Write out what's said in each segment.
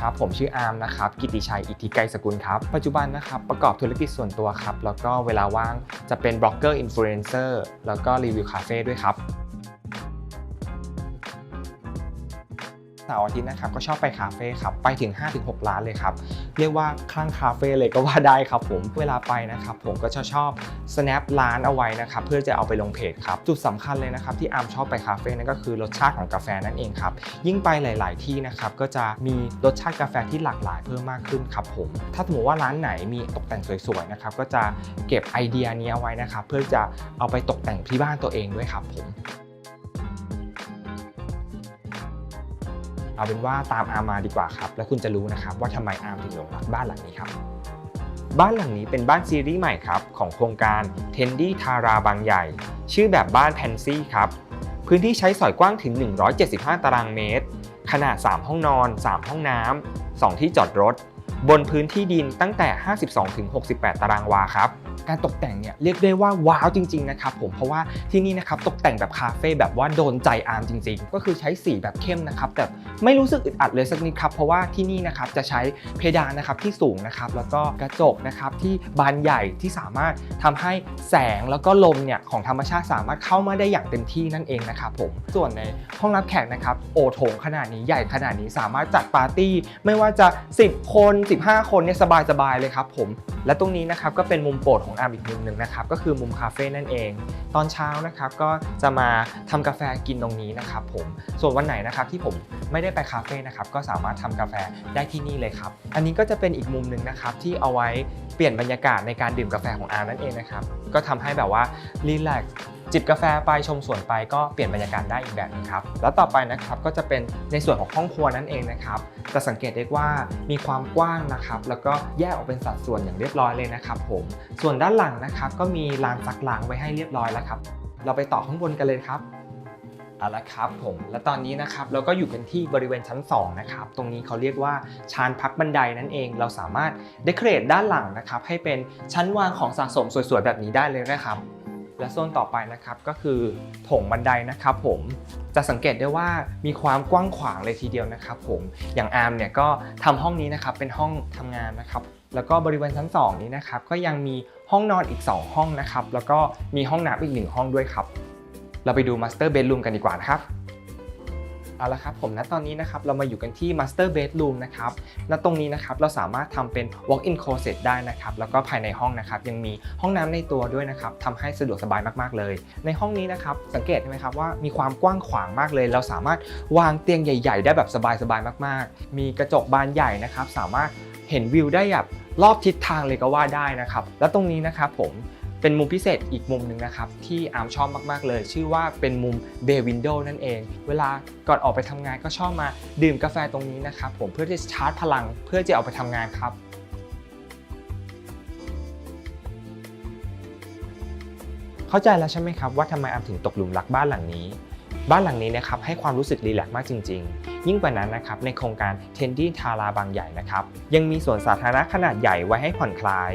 ครับผมชื่ออาร์มนะครับกิติชัยอิทธิไกรสกุลครับ ปัจจุบันนะครับประกอบธุรกิจส่วนตัวครับ แล้วก็เวลาว่างจะเป็นบล็อกเกอร์อินฟลูเอนเซอร์แล้วก็รีวิวคาเฟ่ด้วยครับ เสาร์อาทิตย์นะครับก็ชอบไปคาเฟ่ครับไปถึง 5-6ร้านเลยครับเรียกว่าคลั่งคาเฟ่เลยก็ว่าได้ครับผมเวลาไปนะครับผมก็จะชอบ snap ร้านเอาไว้นะครับเพื่อจะเอาไปลงเพจครับจุดสำคัญเลยนะครับที่อาร์มชอบไปคาเฟ่นั่นก็คือรสชาติของกาแฟนั่นเองครับยิ่งไปหลาย ๆ ที่นะครับก็จะมีรสชาติกาแฟที่หลากหลายเพิ่มมากขึ้นครับผมถ้าสมมติว่าร้านไหนมีตกแต่งสวย ๆ นะครับก็จะเก็บไอเดียนี้เอาไว้นะครับเพื่อจะเอาไปตกแต่งที่บ้านตัวเองด้วยครับผม เอาเป็นว่าตามอาร์มาดีกว่าครับ แล้วคุณจะรู้นะครับว่าทำไมอาร์มถึงหลงรักบ้านหลังนี้ครับ บ้านหลังนี้เป็นบ้านซีรีส์ใหม่ครับของโครงการ Tendy ทาราบางใหญ่ ชื่อแบบบ้านแพนซี่ครับ พื้นที่ใช้สอยกว้างถึง 175 ตารางเมตร ขนาด 3 ห้องนอน 3 ห้องน้ำ 2 ที่จอดรถ บนพื้นที่ดินตั้งแต่ 52-68 ตารางวาครับ การตกแต่งเนี่ยเรียกได้ว่าว้าวจริงๆนะครับผมเพราะว่าที่นี่นะครับตกแต่งแบบคาเฟ่แบบว่าโดนใจอาร์มจริง ๆ ก็คือใช้สีแบบเข้มนะครับแต่ไม่รู้สึกอึดอัดเลยสักนิดครับเพราะว่าที่นี่นะครับจะใช้เพดานนะครับที่สูงนะครับแล้วก็กระจกนะครับที่บานใหญ่ที่สามารถทำให้แสงแล้วก็ลมเนี่ยของธรรมชาติสามารถเข้ามาได้อย่างเต็มที่นั่นเองนะครับผมส่วนในห้องรับแขกนะครับโอโถงขนาดนี้ใหญ่ขนาดนี้สามารถจัดปาร์ตี้ ไม่ว่าจะ 10 คน 15 คนเนี่ยสบายๆเลยครับผมและตรงนี้นะครับก็เป็นมุมโปรดของอาร์มอีกมุมหนึ่งนะครับก็คือมุมคาเฟ่นั่นเอง ตอนเช้านะครับก็จะมาทำกาแฟกินตรงนี้นะครับผมส่วนวันไหนนะครับที่ผมไม่ได้ไปคาเฟ่นะครับก็สามารถทำกาแฟได้ที่นี่เลยครับอันนี้ก็จะเป็นอีกมุมหนึ่งนะครับที่เอาไว้เปลี่ยนบรรยากาศในการดื่มกาแฟของอาร์มนั่นเองนะครับก็ทำให้แบบว่ารีแลกซ์ จิบกาแฟไปชมสวนไปก็เปลี่ยนบรรยากาศได้อีกแบบหนึงครับแล้วต่อไปนะครับก็จะเป็นในส่วนของห้องครัวนั่นเองนะครับจะสังเกตได้ว่ามีความกว้างนะครับแล้วก็แยกออกเป็นสัดส่วนอย่างเรียบร้อยเลยนะครับผมส่วนด้านหลังนะครับก็มีลานซักล้างไว้ให้เรียบร้อยแล้วครับเราไปต่อข้างบนกันเลยครับเอาละครับผมและตอนนี้นะครับเราก็อยู่กันที่บริเวณชั้น2นะครับตรงนี้เขาเรียกว่าชานพักบันไดนั่นเอง เราสามารถเดคอเรทด้านหลังนะครับให้เป็นชั้นวางของสะสมสวยๆแบบนี้ได้เลยนะครับ และโซนต่อไปนะครับก็คือถงบันไดนะครับผมจะสังเกตได้ว่ามีความกว้างขวางเลยทีเดียวนะครับผมอย่างอาร์มเนี่ยก็ทำห้องนี้นะครับเป็นห้องทำงานนะครับแล้วก็บริเวณชั้น 2 นี้นะครับก็ยังมีห้องนอนอีก 2 ห้องนะครับแล้วก็มีห้องน้ำอีก 1 ห้องด้วยครับ เราไปดูมาสเตอร์เบดรูมกันดีกว่านะครับ เอาละครับผมณตอนนี้นะครับเรามาอยู่กันที่ Master Bedroom นะครับณตรงนี้นะครับเราสามารถทำเป็น Walk-in closet ได้นะครับแล้วก็ภายในห้องนะครับยังมีห้องน้ำในตัวด้วยนะครับทำให้สะดวกสบายมากๆเลย ในห้องนี้นะครับสังเกตไหมครับว่ามีความกว้างขวางมากเลย เราสามารถวางเตียงใหญ่ ๆ ได้แบบสบายๆมาก ๆ มีกระจกบานใหญ่นะครับสามารถเห็นวิวได้แบบรอบทิศทางเลยก็ว่าได้นะครับ แล้วตรงนี้นะครับผม เป็นมุมพิเศษอีกมุมหนึ่งนะครับ ที่อาร์มชอบมาก ๆ เลย ชื่อว่าเป็นมุมเบย์วินโดว์นั่นเอง เวลาก่อนออกไปทำงานก็ชอบมาดื่มกาแฟตรงนี้นะครับ ผมเพื่อที่จะชาร์จพลังเพื่อจะออกไปทำงานครับเข้าใจแล้วใช่ไหมครับว่าทำไมอาร์มถึงตกหลุมรักบ้านหลังนี้บ้านหลังนี้นะครับให้ความรู้สึกรีแลกซ์มากจริง ๆ ยิ่งกว่านั้นนะครับในโครงการ t e n d y ทาราบางใหญ่นะครับยังมีสวนสาธารณะขนาดใหญ่ไว้ให้ผ่อนคลาย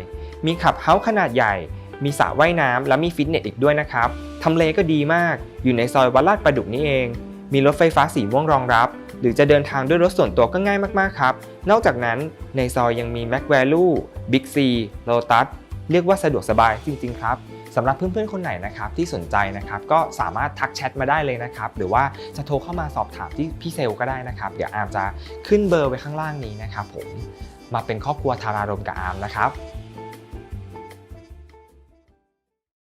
มีขับเฮาส์ขนาดใหญ่ มีสระว่ายน้ำและมีฟิตเนสอีกด้วยนะครับทำเลก็ดีมาก อยู่ในซอยวัดลาดประดุกนี่เอง มีรถไฟฟ้าสีม่วงรองรับ หรือจะเดินทางด้วยรถส่วนตัวก็ง่ายมากๆครับ นอกจากนั้นในซอยยังมี Mac Value Big C Lotus เรียกว่าสะดวกสบายจริงๆครับสำหรับเพื่อนๆ คนไหนนะครับที่สนใจนะครับก็สามารถทักแชทมาได้เลยนะครับหรือว่าจะโทรเข้ามาสอบถามที่พี่เซลก็ได้นะครับเดี๋ยวอาร์มจะขึ้นเบอร์ไว้ข้างล่างนี้นะครับผมมาเป็นครอบครัวทารารมกับอาร์มนะครับ